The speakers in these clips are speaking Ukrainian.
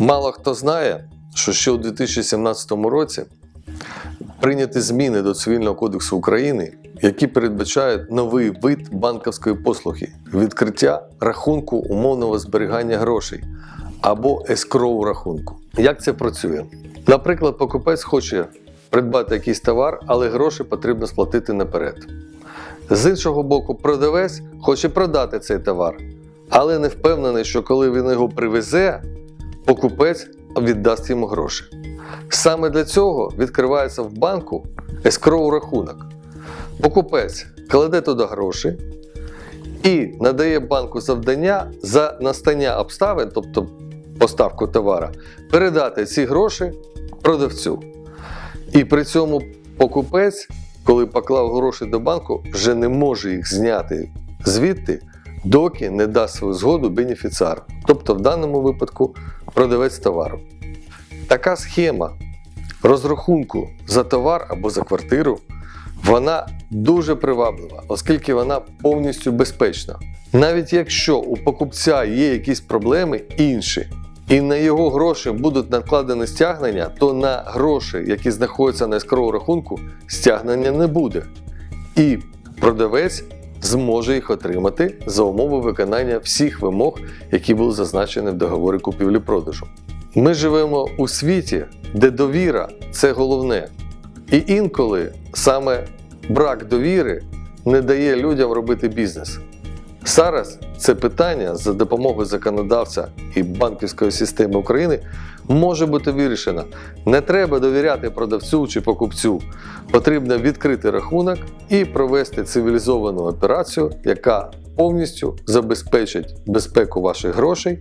Мало хто знає, що ще у 2017 році прийняті зміни до Цивільного кодексу України, які передбачають новий вид банківської послуги відкриття рахунку умовного зберігання грошей або ескроу рахунку. Як це працює? Наприклад, покупець хоче придбати якийсь товар, але гроші потрібно сплатити наперед. З іншого боку, продавець хоче продати цей товар, але не впевнений, що коли він його привезе, покупець віддасть йому гроші. Саме для цього відкривається в банку ескроу рахунок. Покупець кладе туди гроші і надає банку завдання за настання обставин, тобто поставку товара, передати ці гроші продавцю. І при цьому покупець, коли поклав гроші до банку, вже не може їх зняти звідти, доки не дасть свою згоду бенефіціар, тобто в даному випадку продавець товару. Така схема розрахунку за товар або за квартиру, вона дуже приваблива, оскільки вона повністю безпечна. Навіть якщо у покупця є якісь проблеми інші, і на його гроші будуть накладені стягнення, то на гроші, які знаходяться на яскравому рахунку, стягнення не буде. І продавець зможе їх отримати за умови виконання всіх вимог, які були зазначені в договорі купівлі-продажу. Ми живемо у світі, де довіра це головне. І інколи саме брак довіри не дає людям робити бізнес. Зараз це питання за допомогою законодавця і банківської системи України може бути вирішено. Не треба довіряти продавцю чи покупцю. Потрібно відкрити рахунок і провести цивілізовану операцію, яка повністю забезпечить безпеку ваших грошей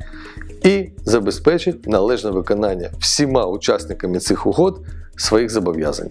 і забезпечить належне виконання всіма учасниками цих угод своїх зобов'язань.